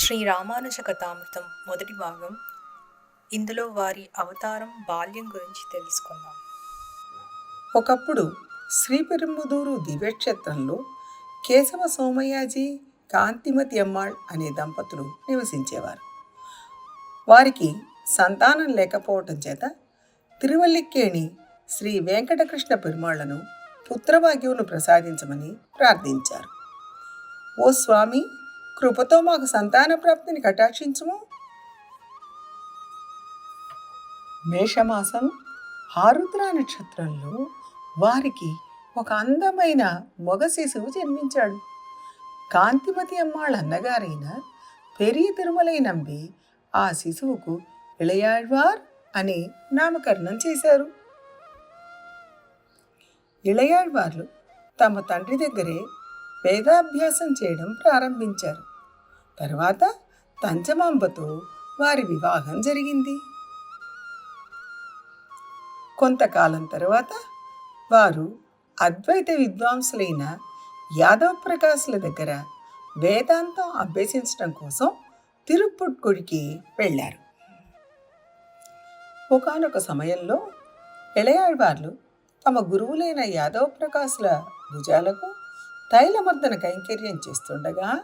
శ్రీ రామానుజ కథామృతం మొదటి భాగం. ఇందులో వారి అవతారం బాల్యం గురించి తెలుసుకుందాం. ఒకప్పుడు శ్రీపెరుంబుదూరు దివ్యక్షేత్రంలో కేశవ సోమయాజీ కాంతిమతి అమ్మాళ్ అనే దంపతులు నివసించేవారు. వారికి సంతానం లేకపోవటం చేత తిరువల్లిక్కేణి శ్రీ వెంకటకృష్ణ పెరుమాళ్ళను పుత్రభాగ్యమును ప్రసాదించమని ప్రార్థించారు. ఓ స్వామి కృపతో మాకు సంతాన ప్రాప్తిని కటాక్షించుము. మేషమాసం ఆరుద్ర నక్షత్రంలో వారికి ఒక అందమైన మగ శిశువు జన్మించాడు. కాంతిమతి అమ్మాళ్ళ అన్నగారైన పెరియ తిరుమలై నంబి ఆ శిశువుకు ఇళయాళ్వార్ అని నామకరణం చేశారు. ఇళయాళ్వార్లు తమ తండ్రి దగ్గరే వేదాభ్యాసం చేయడం ప్రారంభించారు. తర్వాత తంచమాంబతో వారి వివాహం జరిగింది. కొంతకాలం తర్వాత వారు అద్వైత విద్వాంసులైన యాదవ్ ప్రకాశ్ల దగ్గర వేదాంతం అభ్యసించడం కోసం తిరుప్పుట్కుడికి వెళ్ళారు. ఒకానొక సమయంలో ఇళయాళ్వార్లు తమ గురువులైన యాదవ్ ప్రకాశ్ల భుజాలకు తైలమర్దన కైంకర్యం చేస్తుండగా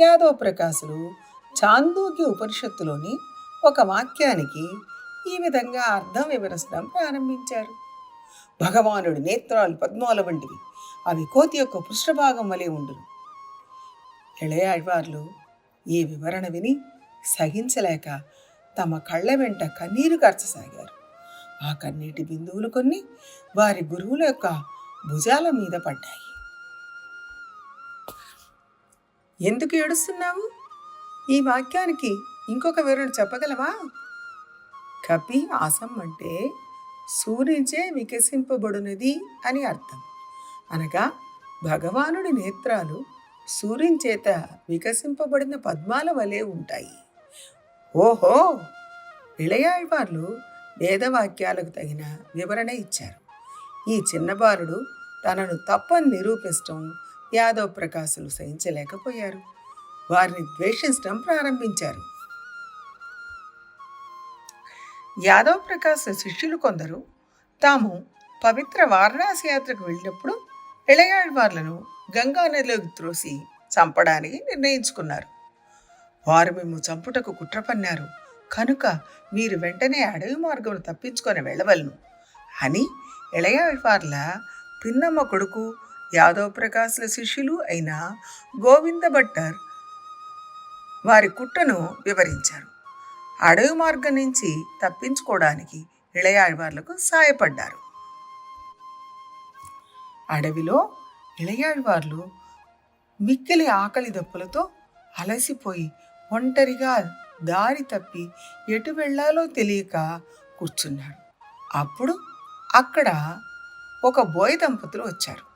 యాదవ ప్రకాశులు చాందోగ్య ఉపనిషత్తులోని ఒక వాక్యానికి ఈ విధంగా అర్థం వివరించడం ప్రారంభించారు. భగవానుడి నేత్రాలు పద్మాల వంటివి. అవి కోతి యొక్క పృష్ఠభాగం వలె ఉండును. ఇళయాళ్వార్లు ఈ వివరణ విని సహించలేక తమ కళ్ళ వెంట కన్నీరు గర్చసాగారు ఆ కన్నీటి బిందువులు కొన్ని వారి గురువుల యొక్క భుజాల మీద పడ్డాయి. ఎందుకు ఏడుస్తున్నావు? ఈ వాక్యానికి ఇంకొక వివరణ చెప్పగలవా? కపి ఆసం అంటే సూర్యుచే వికసింపబడినది అని అర్థం. అనగా భగవానుడి నేత్రాలు సూర్యుని చేత వికసింపబడిన పద్మాల వలె ఉంటాయి. ఓహో! ఇళయాళ్వార్లు వేదవాక్యాలకు తగిన వివరణ ఇచ్చారు. ఈ చిన్నబాలుడు తనను తప్పని నిరూపించడం యాదవ్ ప్రకాశులు సహించలేకపోయారు. వారిని ద్వేషించడం ప్రారంభించారు. యాదవ్ ప్రకాశ్ శిష్యులు కొందరు తాము పవిత్ర వారణాసి యాత్రకు వెళ్ళినప్పుడు ఇళయాళ్వార్లను గంగా నదిలోకి త్రోసి చంపడానికి నిర్ణయించుకున్నారు. వారు మేము చంపుటకు కుట్ర పన్నారు కనుక మీరు వెంటనే అడవి మార్గం తప్పించుకొని వెళ్ళవలను అని ఇళయాళ్వార్ల పిన్నమ్మ కొడుకు యాదవ్ ప్రకాశ్ల శిష్యులు అయిన గోవింద భట్టర్ వారి కుట్రను వివరించారు. అడవి మార్గం నుంచి తప్పించుకోవడానికి ఇళయాళ్వార్లకు సాయపడ్డారు. అడవిలో ఇళయాళ్వార్లు మిక్కిలి ఆకలి దప్పులతో అలసిపోయి ఒంటరిగా దారి తప్పి ఎటు వెళ్ళాలో తెలియక కూర్చున్నాడు అప్పుడు అక్కడ ఒక బోయ దంపతులు వచ్చారు.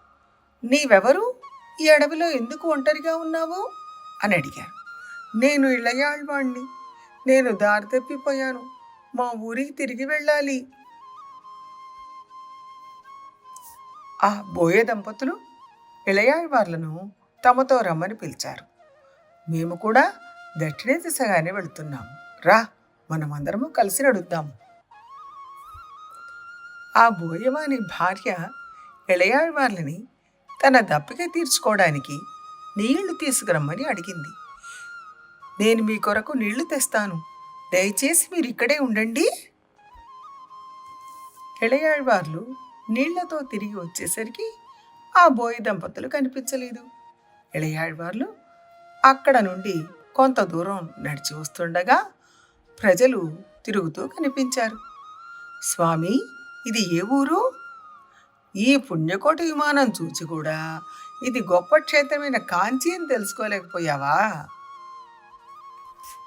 నీవెవరు? ఈ అడవిలో ఎందుకు ఒంటరిగా ఉన్నావు? అని అడిగారు నేను ఇళ్ళయాళ్వాణ్ణి. నేను దారి తప్పిపోయాను. మా ఊరికి తిరిగి వెళ్ళాలి. ఆ బోయే దంపతులు ఇళయాళ్వార్లను తమతో రమ్మని పిలిచారు. మేము కూడా దక్షిణ దిశగానే వెళుతున్నాం. రా మనమందరము కలిసి నడుద్దాము ఆ బోయవాని భార్య ఇళయాళ్వార్లని తన దప్పిక తీర్చుకోవడానికి నీళ్ళు తీసుకురమ్మని అడిగింది. నేను మీ కొరకు నీళ్ళు తెస్తాను. దయచేసి మీరు ఇక్కడే ఉండండి. ఇళయాళ్వార్లు నీళ్ళతో తిరిగి వచ్చేసరికి ఆ బోయి దంపతులు కనిపించలేదు. ఇళయాళ్వార్లు అక్కడ నుండి కొంత దూరం నడిచి వస్తుండగా ప్రజలు తిరుగుతూ కనిపించారు. స్వామి ఇది ఏ ఊరు? ఈ పుణ్యకోటి విమానం చూచి కూడా ఇది గొప్ప క్షేత్రమైన కాంచి అని తెలుసుకోలేకపోయావా?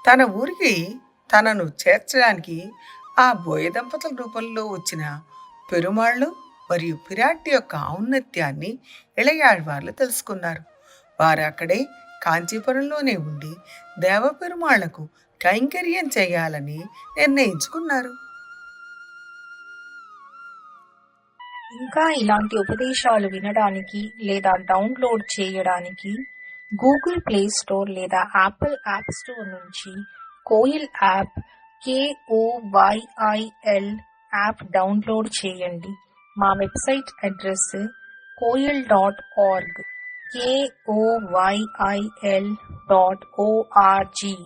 తన ఊరికి తనను చేర్చడానికి ఆ బోయ దంపతుల రూపంలో వచ్చిన పెరుమాళ్ళు మరియు పిరాటి యొక్క ఔన్నత్యాన్ని ఇళయాళ్వార్లు తెలుసుకున్నారు. వారు అక్కడే కాంచీపురంలోనే ఉండి దేవపెరుమాళ్ళకు కైంకర్యం చేయాలని నిర్ణయించుకున్నారు. ఇంకా ఇలాంటి ఉపదేశాలు వినడానికి లేదా డౌన్లోడ్ చేయడానికి గూగుల్ ప్లే స్టోర్ లేదా యాపిల్ యాప్ స్టోర్ నుంచి Koyil app K O Y I L app download చేయండి. మా website address Koyil dot org K O Y I L dot O R G